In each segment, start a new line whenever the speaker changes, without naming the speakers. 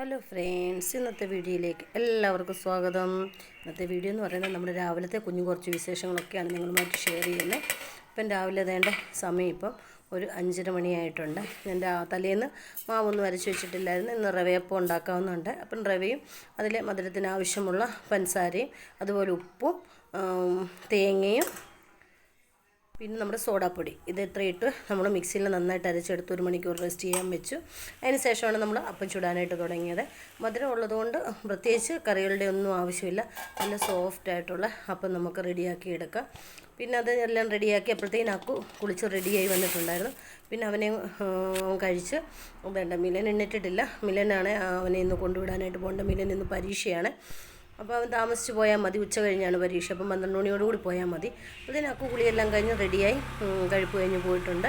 Hello friends ഇന്നത്തെ വീഡിയോയിലേക്ക് എല്ലാവർക്കും സ്വാഗതം. ഇന്നത്തെ വീഡിയോ എന്ന് പറയുന്നത് നമ്മുടെ രാവിലത്തെ കുഞ്ഞു കുറച്ച് വിശേഷങ്ങളൊക്കെയാണ് നിങ്ങളുമായിട്ട് ഷെയർ ചെയ്യുന്നത്. ഇപ്പം രാവിലെ വേണ്ട സമയം ഇപ്പം ഒരു അഞ്ചര മണിയായിട്ടുണ്ട്. ഞാൻ രാ- തലേന്ന് മാവൊന്നും അരച്ച് വെച്ചിട്ടില്ലായിരുന്നു. ഇന്ന് റവയപ്പം ഉണ്ടാക്കാവുന്നുണ്ട്. അപ്പം റവയും അതിലെ മധുരത്തിന് ആവശ്യമുള്ള പഞ്ചസാരയും അതുപോലെ ഉപ്പും തേങ്ങയും പിന്നെ നമ്മുടെ സോഡാപ്പൊടി. ഇത് ഇത്ര ഇട്ട് നമ്മൾ മിക്സിയിൽ നന്നായിട്ട് അരച്ചെടുത്ത് ഒരു മണിക്കൂർ റെസ്റ്റ് ചെയ്യാൻ വെച്ചു. അതിന് ശേഷമാണ് നമ്മൾ അപ്പം ചുടാനായിട്ട് തുടങ്ങിയത്. മധുരം ഉള്ളതുകൊണ്ട് പ്രത്യേകിച്ച് കറികളുടെ ഒന്നും ആവശ്യമില്ല. നല്ല സോഫ്റ്റ് ആയിട്ടുള്ള അപ്പം നമുക്ക് റെഡിയാക്കി എടുക്കാം. പിന്നെ അത് എല്ലാം റെഡിയാക്കി അപ്പോഴത്തേക്കും അക്കു കുളിച്ച് റെഡിയായി വന്നിട്ടുണ്ടായിരുന്നു. പിന്നെ അവനെ കഴിച്ച്. വേണ്ട മിലൻ എണ്ണിട്ടിട്ടില്ല. മിലനാണ് അവനെ ഇന്ന് കൊണ്ടുവിടാനായിട്ട് പോകേണ്ട മിലൻ ഇന്ന് പരീക്ഷയാണ്. അപ്പോൾ അവൻ താമസിച്ച് പോയാൽ മതി ഉച്ച കഴിഞ്ഞാണ് പരീക്ഷ. അപ്പം പന്ത്രണ്ട് മണിയോട് കൂടി പോയാൽ മതി. അതിന് അക്കു കുളിയെല്ലാം കഴിഞ്ഞ് റെഡിയായി കഴിപ്പ് കഴിഞ്ഞ് പോയിട്ടുണ്ട്.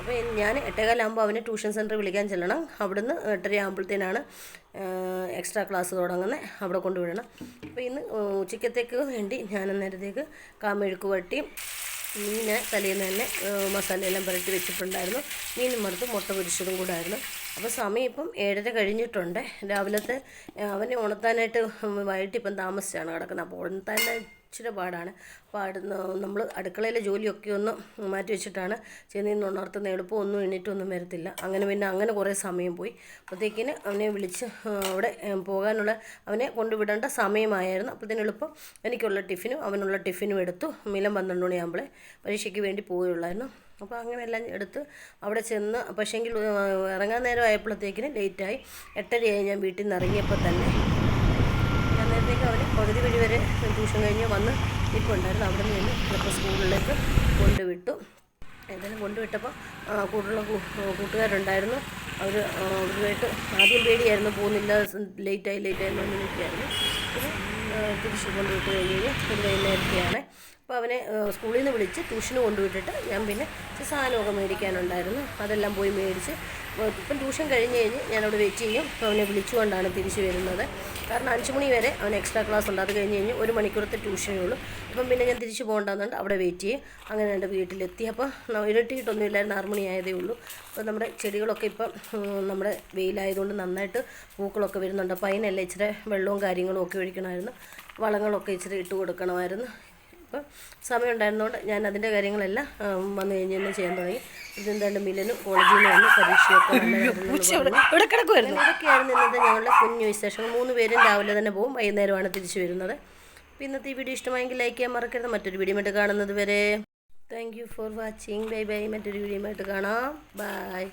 അപ്പോൾ ഞാൻ എട്ടേകാലാകുമ്പോൾ അവനെ ട്യൂഷൻ സെന്ററിൽ വിളിക്കാൻ ചെല്ലണം. അവിടുന്ന് എട്ടര ആകുമ്പോഴത്തേനാണ് എക്സ്ട്രാ ക്ലാസ് തുടങ്ങുന്നത് അവിടെ കൊണ്ടുവിടണം. അപ്പോൾ ഇന്ന് ഉച്ചക്കത്തേക്ക് വേണ്ടി ഞാൻ അന്നേരത്തേക്ക് കാമെഴുക്ക് വട്ടിയും മീൻ തലേന്ന് തന്നെ മസാലയെല്ലാം പുരട്ടി വെച്ചിട്ടുണ്ടായിരുന്നു. മീനും മറുത്ത് മുട്ട പൊരിച്ചതും കൂടായിരുന്നു. അപ്പോൾ സമയം ഇപ്പം ഏഴര കഴിഞ്ഞിട്ടുണ്ട്. രാവിലത്തെ അവനെ ഉണർത്താനായിട്ട് വൈകിട്ട് ഇപ്പം താമസിച്ചാണ് കിടക്കുന്നത്. അപ്പോൾ ഉണർത്താൻ ഇച്ചിരി പാടാണ്. പാടുന്ന നമ്മൾ അടുക്കളയിലെ ജോലിയൊക്കെ ഒന്ന് മാറ്റി വെച്ചിട്ടാണ് ചെന്ന് ഉണർത്തുന്ന എളുപ്പം ഒന്നും എണീറ്റൊന്നും വരത്തില്ല. അങ്ങനെ പിന്നെ അങ്ങനെ കുറേ സമയം പോയി. അപ്പോഴത്തേക്കിന് അവനെ വിളിച്ച് അവിടെ പോകാനുള്ള അവനെ കൊണ്ടുവിടേണ്ട സമയമായിരുന്നു. അപ്പോഴത്തേന് എളുപ്പം എനിക്കുള്ള ടിഫിനും അവനുള്ള ടിഫിനും എടുത്തു. മിലം പന്ത്രണ്ട് മണിയാകുമ്പോഴേ പരീക്ഷയ്ക്ക് വേണ്ടി പോവുകയുള്ളായിരുന്നു. അപ്പോൾ അങ്ങനെ എല്ലാം എടുത്ത് അവിടെ ചെന്ന് പക്ഷേങ്കിൽ ഇറങ്ങാൻ നേരം ആയപ്പോഴത്തേക്കിന് ലേറ്റായി. എട്ടരയായി ഞാൻ വീട്ടിൽ നിന്ന് ഇറങ്ങിയപ്പോൾ തന്നെ ഞാൻ അവർ പകുതി വഴി വരെ ട്യൂഷൻ കഴിഞ്ഞ് വന്ന് നിൽപ്പുണ്ടായിരുന്നു അവിടെ നിന്ന് ഇപ്പോൾ സ്കൂളിലേക്ക് കൊണ്ടുവിട്ടു. എന്തായാലും കൊണ്ടുവിട്ടപ്പോൾ കൂടുതലുള്ള കൂട്ടുകാരുണ്ടായിരുന്നു. അവർ അവരുമായിട്ട് ആദ്യം പേടിയായിരുന്നു പോകുന്നില്ല ലേറ്റായി ലേറ്റായി വന്ന് നിൽക്കുകയായിരുന്നു പിന്നെ തിരിച്ച് കൊണ്ടുവിട്ട് കഴിഞ്ഞ് കഴിഞ്ഞ് വൈകുന്നേരത്തെയാണ് അപ്പോൾ അവനെ സ്കൂളിൽ നിന്ന് വിളിച്ച് ട്യൂഷന് കൊണ്ടുവിട്ടിട്ട് ഞാൻ പിന്നെ സാധനമൊക്കെ മേടിക്കാനുണ്ടായിരുന്നു. അതെല്ലാം പോയി മേടിച്ച് ഇപ്പം ട്യൂഷൻ കഴിഞ്ഞ് കഴിഞ്ഞ് ഞാനവിടെ വെയിറ്റ് ചെയ്യും. അവനെ വിളിച്ചുകൊണ്ടാണ് തിരിച്ചു വരുന്നത്. കാരണം അഞ്ച് മണി വരെ അവൻ എക്സ്ട്രാ ക്ലാസ് ഉണ്ട് അത് കഴിഞ്ഞ് കഴിഞ്ഞ് ഒരു മണിക്കൂറത്തെ ട്യൂഷനേ ഉള്ളൂ. അപ്പം പിന്നെ ഞാൻ തിരിച്ചു പോകണ്ടെന്നുണ്ട്. അവിടെ വെയിറ്റ് ചെയ്യും. അങ്ങനെ എന്റെ വീട്ടിലെത്തി. അപ്പോൾ ഇരട്ടിയിട്ടൊന്നും ഇല്ലായിരുന്നു. ആറ് മണിയായതേ ഉള്ളൂ. അപ്പോൾ നമ്മുടെ ചെടികളൊക്കെ ഇപ്പം നമ്മുടെ വെയിലായതുകൊണ്ട് നന്നായിട്ട് പൂക്കളൊക്കെ വരുന്നുണ്ട്. അപ്പോൾ അതിനെല്ലാം ഇച്ചിരി വെള്ളവും കാര്യങ്ങളും ഒക്കെ ഒഴിക്കണമായിരുന്നു. വളങ്ങളൊക്കെ ഇച്ചിരി ഇട്ട് കൊടുക്കണമായിരുന്നു. അപ്പം സമയം ഉണ്ടായിരുന്നതുകൊണ്ട് ഞാൻ അതിന്റെ കാര്യങ്ങളെല്ലാം വന്നു കഴിഞ്ഞ് തന്നെ ചെയ്യാൻ തുടങ്ങി. ഇതെന്താണ്ട് മില്ലനും കോളേജിൽ നിന്ന് വന്ന് പരീക്ഷയൊക്കെ ഇതൊക്കെയായിരുന്നു ഇന്നത്തെ ഞങ്ങളുടെ കുഞ്ഞു വിശേഷങ്ങൾ. മൂന്ന് പേരും രാവിലെ തന്നെ പോകും വൈകുന്നേരമാണ് തിരിച്ചു വരുന്നത്. അപ്പോൾ ഇന്നത്തെ ഈ വീഡിയോ ഇഷ്ടമായെങ്കിൽ ലൈക്ക് ചെയ്യാൻ മറക്കരുത്. മറ്റൊരു വീഡിയോ ആയിട്ട് കാണുന്നത് വരെ thank you for watching bye bye. മറ്റൊരു വീഡിയോ ആയിട്ട് കാണാം. ബൈ